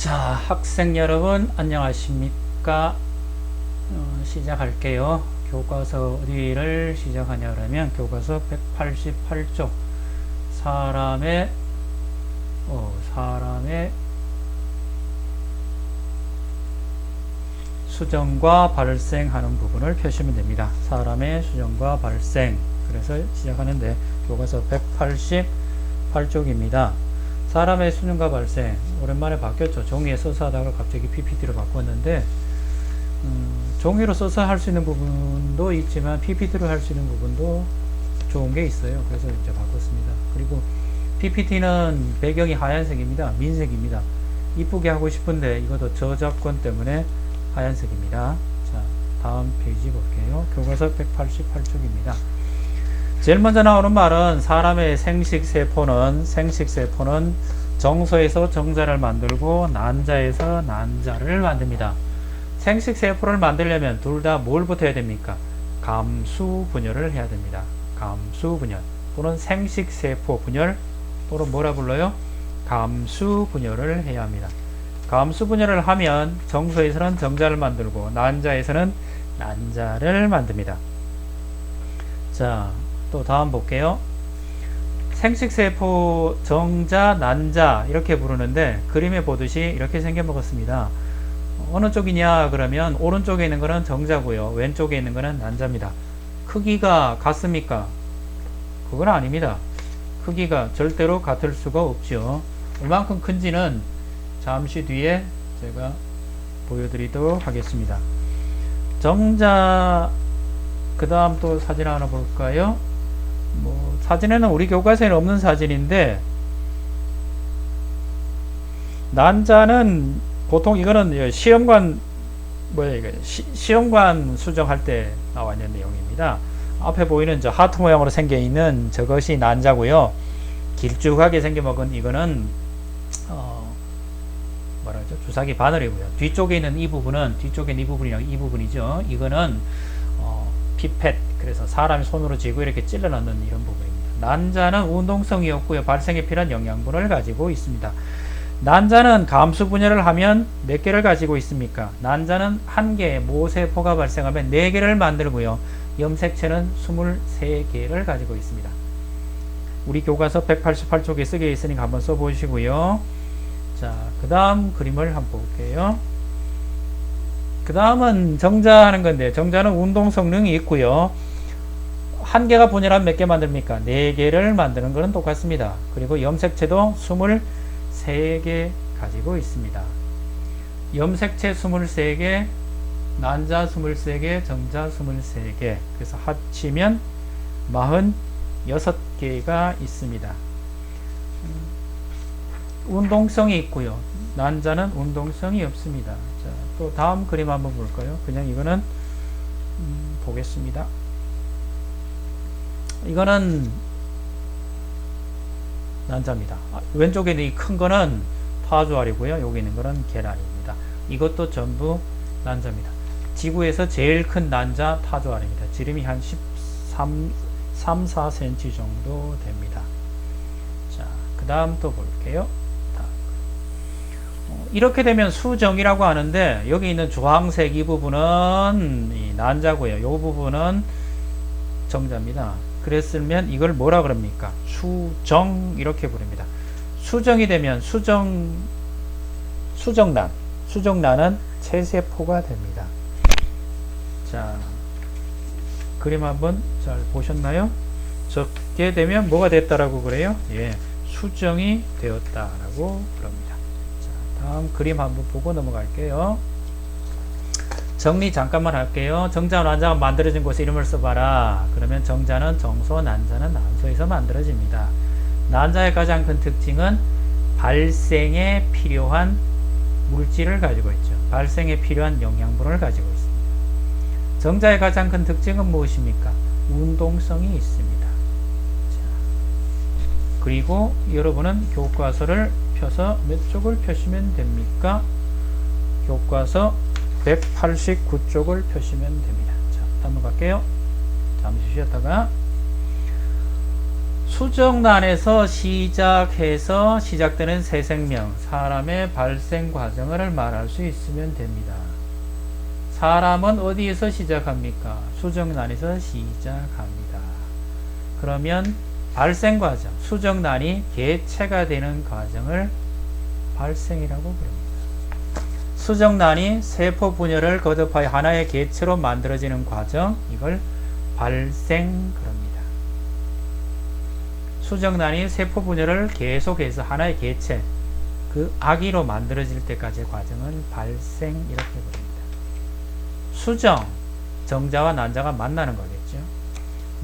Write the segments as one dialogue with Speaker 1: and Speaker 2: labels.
Speaker 1: 자, 학생 여러분 안녕하십니까? 어, 시작할게요. 교과서 어디를 시작하냐 그러면 교과서 188쪽 사람의 어, 사람의 수정과 발생하는 부분을 펴시면 됩니다. 사람의 수정과 발생. 그래서 시작하는데 교과서 188쪽입니다. 사람의 수정과 발생. 오랜만에 바뀌었죠. 종이에 써서 하다가 갑자기 PPT로 바꿨는데 음, 종이로 써서 할 수 있는 부분도 있지만 PPT로 할 수 있는 부분도 좋은 게 있어요. 그래서 이제 바꿨습니다. 그리고 PPT는 배경이 하얀색입니다. 민색입니다. 이쁘게 하고 싶은데 이것도 저작권 때문에 하얀색입니다. 자, 다음 페이지 볼게요. 교과서 188쪽입니다. 제일 먼저 나오는 말은 사람의 생식세포는 생식세포는 정소에서 정자를 만들고 난자에서 난자를 만듭니다. 생식세포를 만들려면 둘 다 뭘부터 해야 됩니까? 감수 분열을 해야 됩니다. 감수 분열 또는 생식세포 분열 또는 뭐라 불러요? 감수 분열을 해야 합니다. 감수 분열을 하면 정소에서는 정자를 만들고 난자에서는 난자를 만듭니다. 자, 또 다음 볼게요. 생식세포 정자, 난자 이렇게 부르는데 그림에 보듯이 이렇게 생겨 먹었습니다. 어느 쪽이냐 그러면 오른쪽에 있는 거는 정자고요. 왼쪽에 있는 거는 난자입니다. 크기가 같습니까? 그건 아닙니다. 크기가 절대로 같을 수가 없죠. 얼만큼 큰지는 잠시 뒤에 제가 보여드리도록 하겠습니다. 정자 그 다음 또 사진 하나 볼까요? 뭐 사진에는 우리 교과서에는 없는 사진인데 난자는 보통 이거는 시험관 뭐야 이거 시, 험관 수정할 때 나와 있는 내용입니다. 앞에 보이는 저 하트 모양으로 생겨 있는 저것이 난자고요. 길쭉하게 생겨 먹은 이거는 어 뭐라죠 주사기 바늘이고요. 뒤쪽에 있는 이 부분은 뒤쪽에 이 부분이 이 부분이죠. 이거는 어, 피펫 그래서 사람이 손으로 쥐고 이렇게 찔러 넣는 이런 부분입니다. 난자는 운동성이 없고요. 발생에 필요한 영양분을 가지고 있습니다. 난자는 감수 분열을 하면 몇 개를 가지고 있습니까? 난자는 한 개의 모세포가 발생하면 네 개를 만들고요. 염색체는 23개를 가지고 있습니다. 우리 교과서 188쪽에 쓰게 있으니까 한번 써보시고요. 자, 그 다음 그림을 한번 볼게요. 그 다음은 정자하는 건데, 정자는 운동 성능이 있고요. 한 개가 분열하면 몇 개 만듭니까? 네 개를 만드는 것은 똑같습니다. 그리고 염색체도 23개 가지고 있습니다. 염색체 23개, 난자 23개, 정자 23개. 그래서 합치면 46개가 있습니다. 운동성이 있고요. 난자는 운동성이 없습니다. 자, 또 다음 그림 한번 볼까요? 그냥 이거는 음, 보겠습니다. 이거는 난자입니다. 아, 왼쪽에 있는 이 큰 거는 파주알이고요. 여기 있는 거는 계란입니다. 이것도 전부 난자입니다. 지구에서 제일 큰 난자 타조알입니다. 지름이 한 13, 3, 4cm 정도 됩니다. 자, 그 다음 또 볼게요. 어, 이렇게 되면 수정이라고 하는데 여기 있는 주황색 이 부분은 이 난자고요. 이 부분은 정자입니다. 그랬으면 이걸 뭐라 그럽니까? 수정 이렇게 부릅니다. 수정이 되면 수정 수정란 수정란은 체세포가 됩니다. 자 그림 한번 잘 보셨나요? 적게 되면 뭐가 됐다라고 그래요? 예, 수정이 되었다라고 그럽니다. 자, 다음 그림 한번 보고 넘어갈게요. 정리 잠깐만 할게요. 정자, 난자가 만들어진 곳에 이름을 써봐라. 그러면 정자는 정소, 난자는 난소에서 만들어집니다. 난자의 가장 큰 특징은 발생에 필요한 물질을 가지고 있죠. 발생에 필요한 영양분을 가지고 있습니다. 정자의 가장 큰 특징은 무엇입니까? 운동성이 있습니다. 자, 그리고 여러분은 교과서를 펴서 몇 쪽을 펴시면 됩니까? 교과서 189쪽을 펴시면 됩니다. 자, 넘어갈게요. 잠시 쉬었다가 수정란에서 시작해서 시작되는 새 생명, 사람의 발생 과정을 말할 수 있으면 됩니다. 사람은 어디에서 시작합니까? 수정란에서 시작합니다. 그러면 발생 과정, 수정란이 개체가 되는 과정을 발생이라고 부릅니다. 수정란이 세포 분열을 거듭하여 하나의 개체로 만들어지는 과정, 이걸 발생 그럽니다. 수정란이 세포 분열을 계속해서 하나의 개체, 그 아기로 만들어질 때까지의 과정은 발생 이렇게 부릅니다. 수정, 정자와 난자가 만나는 거겠죠.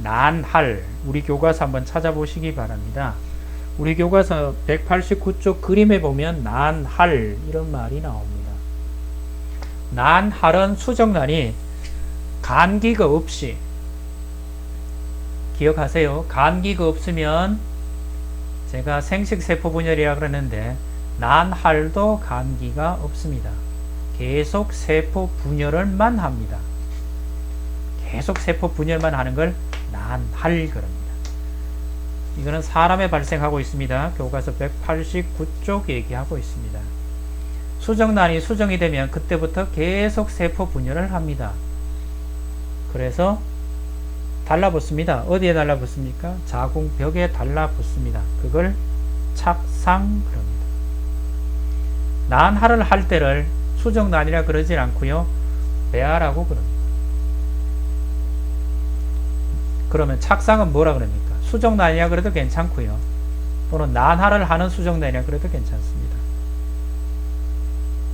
Speaker 1: 난할, 우리 교과서 한번 찾아보시기 바랍니다. 우리 교과서 189쪽 그림에 보면 난할 이런 말이 나옵니다. 난할은 수정란이 간기가 없이 기억하세요. 간기가 없으면 제가 생식세포 분열이라 그러는데 난할도 간기가 없습니다. 계속 세포 분열을만 합니다. 계속 세포 분열만 하는 걸 난할 그럽니다. 이거는 사람에 발생하고 있습니다. 교과서 189쪽 얘기하고 있습니다. 수정란이 수정이 되면 그때부터 계속 세포 분열을 합니다. 그래서 달라붙습니다. 어디에 달라붙습니까? 자궁벽에 달라붙습니다. 그걸 착상 그럽니다. 난하를 할 때를 수정란이라 그러질 않고요. 배아라고 그럽니다. 그러면 착상은 뭐라 그럽니까? 수정란이라 그래도 괜찮고요. 또는 난하를 하는 수정란이라 그래도 괜찮습니다.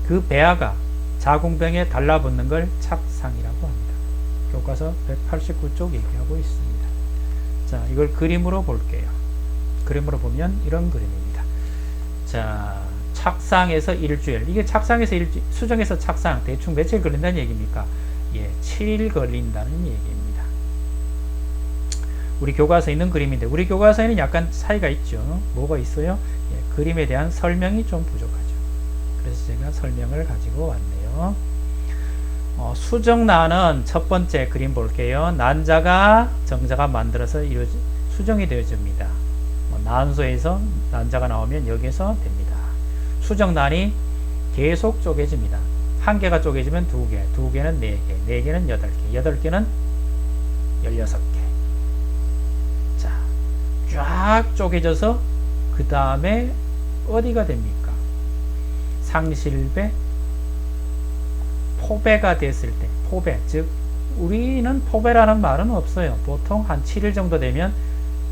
Speaker 1: 그 배아가 자궁병에 달라붙는 걸 착상이라고 합니다. 교과서 189쪽 얘기하고 있습니다. 자, 이걸 그림으로 볼게요. 그림으로 보면 이런 그림입니다. 자, 착상에서 일주일. 이게 착상에서 일주일, 수정에서 착상. 대충 며칠 걸린다는 얘기입니까? 예, 7일 걸린다는 얘기입니다. 우리 교과서에 있는 그림인데, 우리 교과서에는 약간 차이가 있죠. 뭐가 있어요? 예, 그림에 대한 설명이 좀 부족하죠. 그래서 제가 설명을 가지고 왔네요. 어, 수정란은 첫 번째 그림 볼게요. 난자가 정자가 만들어서 이루어지, 수정이 되어집니다. 뭐 난소에서 난자가 나오면 여기서 됩니다. 수정란이 계속 쪼개집니다. 한 개가 쪼개지면 두 개, 두 개는 네 개, 네 개는 여덟 개, 여덟 개는 열여섯 개. 자, 쫙 쪼개져서 그 다음에 어디가 됩니까? 상실배, 포배가 됐을 때, 포배, 즉 우리는 포배라는 말은 없어요. 보통 한 7일 정도 되면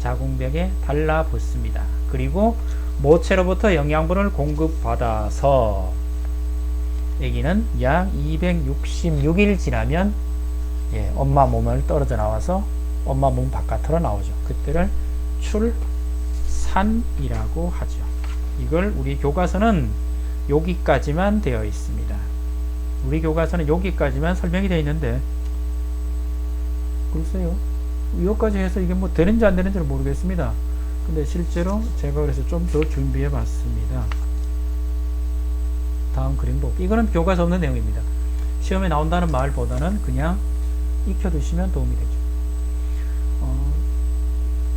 Speaker 1: 자궁벽에 달라붙습니다. 그리고 모체로부터 영양분을 공급받아서 아기는 약 266일 지나면 예, 엄마 몸을 떨어져 나와서 엄마 몸 바깥으로 나오죠. 그때를 출산이라고 하죠. 이걸 우리 교과서는 여기까지만 되어 있습니다. 우리 교과서는 여기까지만 설명이 되어 있는데 글쎄요. 여기까지 해서 이게 뭐 되는지 안 되는지를 모르겠습니다. 근데 실제로 제가 그래서 좀 더 준비해 봤습니다. 다음 그림 보기. 이거는 교과서 없는 내용입니다. 시험에 나온다는 말보다는 그냥 익혀두시면 도움이 되죠. 어,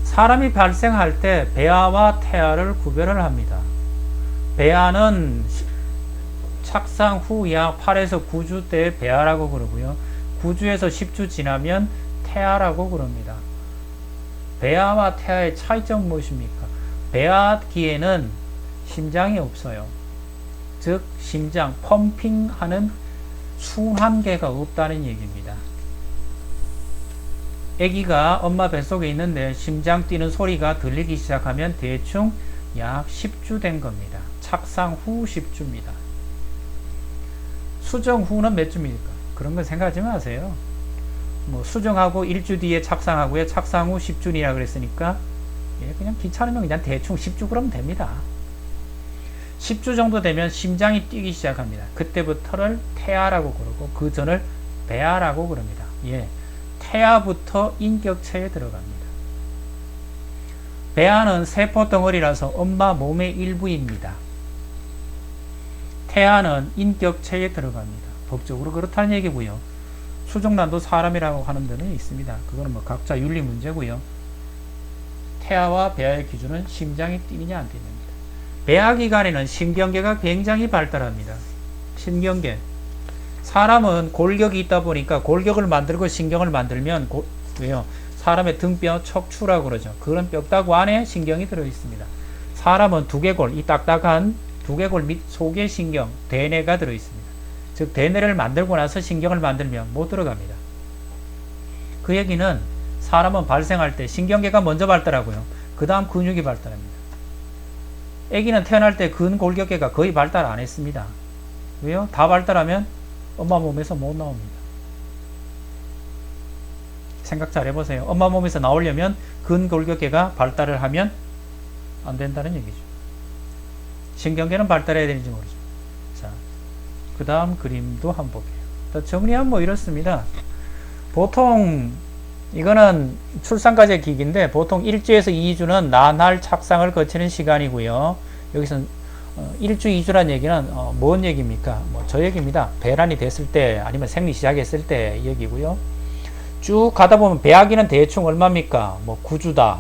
Speaker 1: 사람이 발생할 때 배아와 태아를 구별을 합니다. 배아는 착상 후 약 8에서 9주 때 배아라고 그러고요. 9주에서 10주 지나면 태아라고 그럽니다. 배아와 태아의 차이점 무엇입니까? 배아기에는 심장이 없어요. 즉 심장 펌핑하는 순환계가 없다는 얘기입니다. 아기가 엄마 뱃속에 있는데 심장 뛰는 소리가 들리기 시작하면 대충 약 10주 된 겁니다. 착상 후 10주입니다. 수정 후는 몇 주입니까? 그런 건 생각하지 마세요. 뭐 수정하고 1주 뒤에 착상하고요. 착상 후 10주니라 그랬으니까 예, 그냥 귀찮으면 그냥 대충 10주 그러면 됩니다. 10주 정도 되면 심장이 뛰기 시작합니다. 그때부터를 태아라고 그러고 그 전을 배아라고 그럽니다. 예. 태아부터 인격체에 들어갑니다. 배아는 세포 덩어리라서 엄마 몸의 일부입니다. 태아는 인격체에 들어갑니다. 법적으로 그렇다는 얘기고요. 수정란도 사람이라고 하는 데는 있습니다. 그거는 뭐 각자 윤리 문제고요. 태아와 배아의 기준은 심장이 뛰느냐 안 뛰느냐입니다. 배아 기관에는 신경계가 굉장히 발달합니다. 신경계. 사람은 골격이 있다 보니까 골격을 만들고 신경을 만들면 고, 왜요? 사람의 등뼈 척추라고 그러죠. 그런 뼈다구 안에 신경이 들어 있습니다. 사람은 두개골, 이 딱딱한 두개골 밑 속에 신경, 대뇌가 들어 있습니다. 즉 대뇌를 만들고 나서 신경을 만들면 못 들어갑니다. 그 얘기는 사람은 발생할 때 신경계가 먼저 발달하고요. 그 다음 근육이 발달합니다. 아기는 태어날 때 근골격계가 거의 발달 안 했습니다. 왜요? 다 발달하면 엄마 몸에서 못 나옵니다. 생각 잘 해보세요. 엄마 몸에서 나오려면 근골격계가 발달을 하면 안 된다는 얘기죠. 신경계는 발달해야 되는지 모르죠. 자, 그 다음 그림도 볼게요. 정리하면 뭐 이렇습니다. 보통 이거는 출산까지의 기기인데 보통 1주에서 2주는 나날 착상을 거치는 시간이고요. 여기서 어, 1주, 2주란 얘기는 어, 뭔 얘기입니까? 뭐 저 얘기입니다. 배란이 됐을 때 아니면 생리 시작했을 때 얘기고요. 쭉 가다 보면 배아기는 대충 얼마입니까? 뭐 9주다.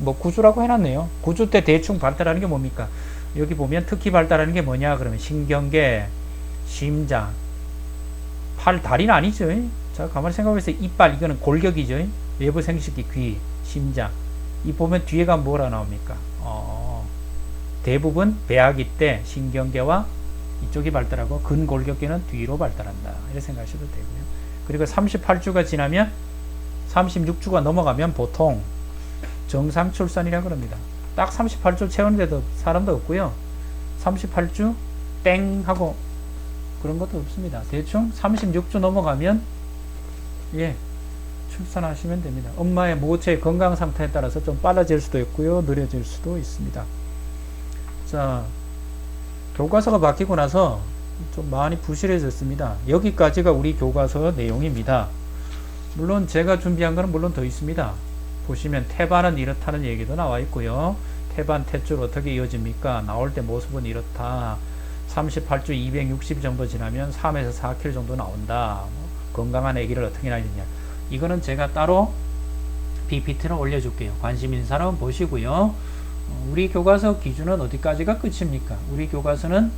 Speaker 1: 뭐 9주라고 해놨네요. 9주 때 대충 발달하는 게 뭡니까? 여기 보면 특히 발달하는 게 뭐냐? 그러면 신경계, 심장, 팔, 다리는 아니죠. 자, 가만히 생각해보세요. 이빨, 이거는 골격이죠. 외부 생식기, 귀, 심장. 이 보면 뒤에가 뭐라 나옵니까? 어, 대부분 배아기 때 신경계와 이쪽이 발달하고 근골격계는 뒤로 발달한다. 이렇게 생각하셔도 되고요. 그리고 38주가 지나면 36주가 넘어가면 보통 정상 출산이라고 합니다. 딱 38주 채우는데도 사람도 없고요. 38주 땡 하고 그런 것도 없습니다. 대충 36주 넘어가면 예 출산하시면 됩니다. 엄마의 모체 건강 상태에 따라서 좀 빨라질 수도 있고요. 느려질 수도 있습니다. 자 교과서가 바뀌고 나서 좀 많이 부실해졌습니다. 여기까지가 우리 교과서 내용입니다. 물론 제가 준비한 거는 물론 더 있습니다. 보시면 태반은 이렇다는 얘기도 나와 있고요. 태반 탯줄 어떻게 이어집니까? 나올 때 모습은 이렇다. 38주 260 정도 지나면 3에서 4kg 정도 나온다. 뭐 건강한 아기를 어떻게 낳느냐. 이거는 제가 따로 PPT를 올려줄게요. 관심 있는 사람은 보시고요. 어, 우리 교과서 기준은 어디까지가 끝입니까? 우리 교과서는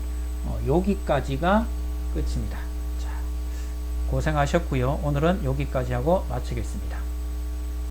Speaker 1: 어, 여기까지가 끝입니다. 자, 고생하셨고요. 오늘은 여기까지 하고 마치겠습니다.